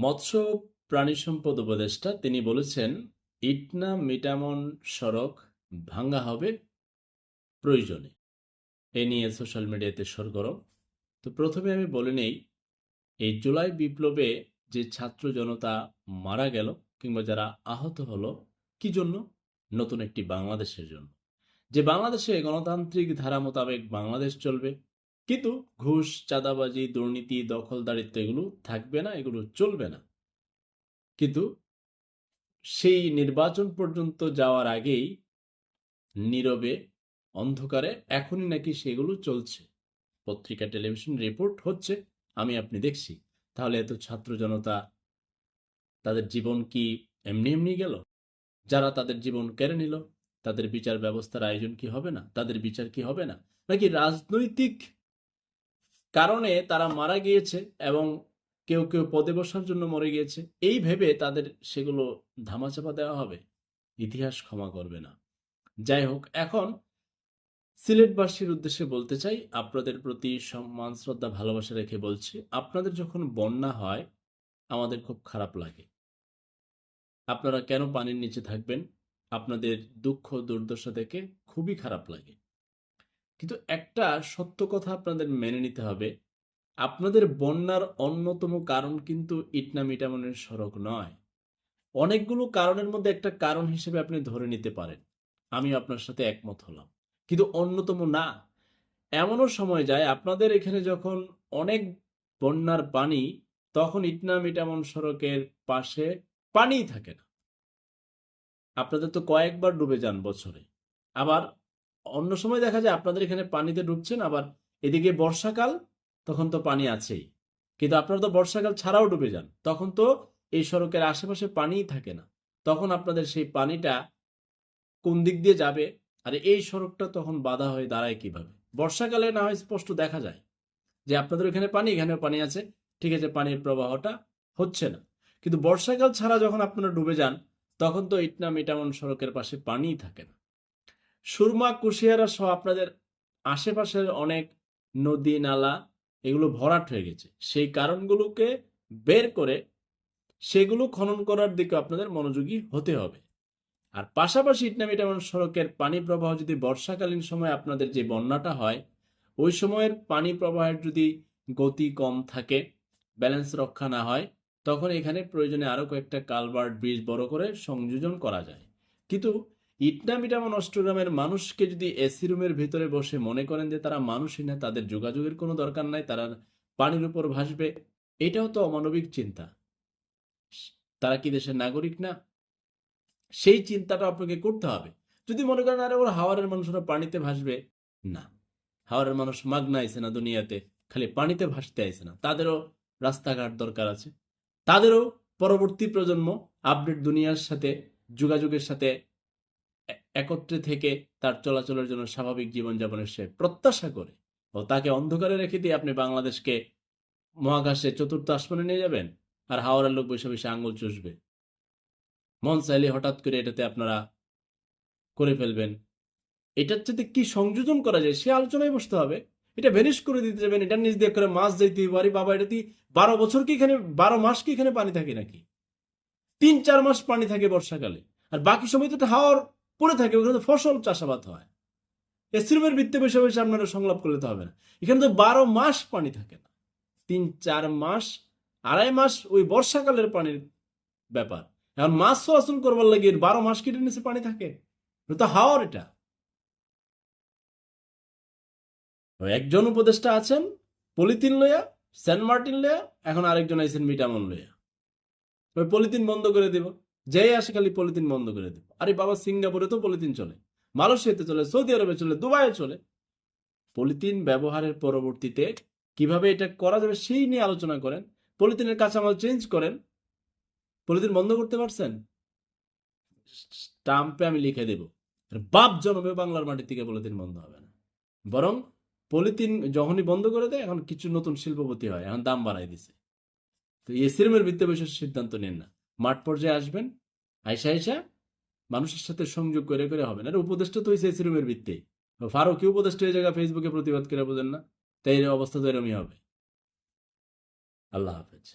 মৎস্য প্রাণী সম্পদ উপদেষ্টা, তিনি বলেছেন, ইটনা মিটামন সড়ক ভাঙ্গা হবে প্রয়োজনে। এ নিয়ে সোশ্যাল মিডিয়াতে সরগরম। তো প্রথমে আমি বলে নেই, এই জুলাই বিপ্লবে যে ছাত্র জনতা মারা গেল কিংবা যারা আহত হলো, কি জন্য? নতুন একটি বাংলাদেশের জন্য। যে বাংলাদেশে গণতান্ত্রিক ধারা মোতাবেক বাংলাদেশ চলবে কিন্তু ঘুষ, চাঁদাবাজি, দুর্নীতি, দখলদারিত্ব এগুলো থাকবে না, এগুলো চলবে না। কিন্তু সেই নির্বাচন পর্যন্ত যাওয়ার আগেই নীরবে, অন্ধকারে এখনই নাকি সেগুলো চলছে। পত্রিকা, টেলিভিশন রিপোর্ট হচ্ছে, আমি আপনি দেখছি। তাহলে এত ছাত্র জনতা তাদের জীবন কি এমনি এমনি গেল? যারা তাদের জীবন কেড়ে নিল, তাদের বিচার ব্যবস্থার আয়োজন কি হবে না? তাদের বিচার কি হবে না? নাকি রাজনৈতিক কারণে তারা মারা গিয়েছে এবং কেউ কেউ পদে বসার জন্য মরে গিয়েছে। এই ভেবে তাদের সেগুলো ধামাচাপা দেওয়া হবে। ইতিহাস ক্ষমা করবে না। যাই হোক, এখন সিলেটবাসীর উদ্দেশ্যে বলতে চাই, আপনাদের প্রতি সম্মান, শ্রদ্ধা, ভালোবাসা রেখে বলছি, আপনাদের যখন বন্যা হয়, আমাদের খুব খারাপ লাগে। আপনারা কেন পানির নিচে থাকবেন? আপনাদের দুঃখ, দুর্দশা দেখে খুবই খারাপ লাগে। কিন্তু একটা সত্য কথা আপনাদের মেনে নিতে হবে। আপনাদের বন্যার অন্যতম কারণ কিন্তু ইটনা মিটামনের সড়ক নয়। অনেকগুলো কারণের মধ্যে একটা কারণ হিসেবে আপনি ধরে নিতে পারেন। আমি আপনার সাথে একমত হলাম। কিন্তু অন্যতম না। এমনও সময় যায় আপনাদের এখানে যখন অনেক বন্যার পানি, তখন ইটনা মিটামন সড়কের পাশে পানিই থাকে না। আপনাদের তো কয়েকবার ডুবে যান বছরে। আবার অন্য সময় দেখা যায় আপনাদের এখানে পানিতে ডুবছেন, আবার এদিকে বর্ষাকাল, তখন তো পানি আছেই। কিন্তু আপনারা তো বর্ষাকাল ছাড়াও ডুবে যান, তখন তো এই সড়কের আশেপাশে পানিই থাকে না। তখন আপনাদের সেই পানিটা কোন দিক দিয়ে যাবে? আর এই সড়কটা তখন বাধা হয়ে দাঁড়ায় কীভাবে? বর্ষাকালে না হয় স্পষ্ট দেখা যায় যে আপনাদের এখানে পানি, এখানেও পানি আছে, ঠিক আছে, পানির প্রবাহটা হচ্ছে না। কিন্তু বর্ষাকাল ছাড়া যখন আপনারা ডুবে যান, তখন তো ইটনা মিটামন সড়কের পাশে পানিই থাকে না। সুরমা, কুশিয়ারা সহ আপনাদের আশেপাশের অনেক নদী, নালা, এগুলো ভরাট হয়ে গেছে। সেই কারণগুলোকে বের করে সেগুলো খনন করার দিকে আপনাদের মনোযোগী হতে হবে। আর পাশাপাশি ইটনামিটামন সড়কের পানি প্রবাহ যদি বর্ষাকালীন সময় আপনাদের যে বন্যাটা হয়, ওই সময়ের পানি প্রবাহের যদি গতি কম থাকে, ব্যালেন্স রক্ষা না হয়, তখন এখানে প্রয়োজনে আরও কয়েকটা কালভার্ট ব্রিজ বড় করে সংযোজন করা যায়। কিন্তু ইটনা মিটামন অষ্টগ্রামের মানুষকে যদি এসি রুমের ভিতরে বসে মনে করেন যে তারা মানুষই না, তাদের যোগাযোগের কোনো দরকার নাই, তারা পানির উপর ভাসবে, এটাও তো অমানবিক চিন্তা। তারা কি দেশের নাগরিক না? সেই চিন্তাটা আপনাকে করতে হবে। যদি মনে করেন, আরে ওরা হাওয়ারের মানুষরা পানিতে ভাসবে, না। হাওয়ারের মানুষ মাগনা আইসে না দুনিয়াতে, খালি পানিতে ভাসতে আইসে না। তাদেরও রাস্তাঘাট দরকার আছে। তাদেরও পরবর্তী প্রজন্ম আপডেট দুনিয়ার সাথে, যোগাযোগের সাথে একত্রে থেকে তার চলাচলের জন্য স্বাভাবিক জীবনযাপনের সে প্রত্যাশা করে। ও তাকে অন্ধকারে রেখে দিয়ে আপনি বাংলাদেশকে মহাকাশে চতুর্থ আসমানে নিয়ে যাবেন আর হাওড়ার লোক বসে বসে আঙুল চুষবে। মন চাইলে হঠাৎ করে এটাতে আপনারা করে ফেলবেন। এটার সাথে কি সংযোজন করা যায় সে আলোচনায় বসতে হবে। এটা ভ্যানিশ করে দিতে যাবেন, এটা নিজ দিয়ে করে মাছ যাইতে পারি বাবা, এটা দিয়ে বারো বছর কি এখানে, বারো মাস কি এখানে পানি থাকে নাকি? তিন চার মাস পানি থাকে বর্ষাকালে। আর বাকি সময় তো হাওয়ার পড়ে থাকে, ওখানে ফসল চাষাবাদ হয়। এসিরুমের ভিত্তে বসে বসে আপনারা সংলাপ করলে তো হবে না। এখানে তো বারো মাস পানি থাকে না। তিন, চার মাস, আড়াই মাস ওই বর্ষাকালের পানির ব্যাপার। এখন মাছ চলাচল করবার লাগে বারো মাস কেটে নিচে পানি থাকে। তো হাওয়ার এটা। একজন উপদেষ্টা আছেন, পলিথিন লইয়া, সেন্ট মার্টিন লইয়া, এখন আরেকজন আইছেন মিটামন লইয়া। ওই পলিথিন বন্ধ করে দিব। যেই আসে খালি পলিথিন বন্ধ করে দিব। আরে বাবা, সিঙ্গাপুরে তো পলিথিন চলে, মালয়েশিয়াতে চলে, সৌদি আরবে চলে, দুবাইয়ে চলে। পলিথিন ব্যবহারের পরবর্তীতে কীভাবে এটা করা যাবে সেই নিয়ে আলোচনা করেন, পলিথিনের কাঁচামাল চেঞ্জ করেন। পলিথিন বন্ধ করতে পারছেন? স্টাম্পে আমি লিখে দেব, বাপ জন্মে বাংলার মাটি থেকে পলিথিন বন্ধ হবে না। বরং পলিথিন যখনই বন্ধ করে দেয়, এখন কিছু নতুন শিল্পপতি হয়, এখন দাম বাড়াই দিছে। তো এসিরমের ভিত্তি বসে সিদ্ধান্ত নেন না। মাঠ পর্যায়ে আসবেন, আইসা আইসা মানুষের সাথে সংযোগ করে করে হবে না আর উপদেষ্টা তো হয়েছে সিরুমের ভিত্তি। ফারুক উপদেষ্টা এই জায়গা ফেসবুকে প্রতিবাদ করে বোঝেন না। তাই অবস্থা তো এরমই হবে। আল্লাহ হাফেজ।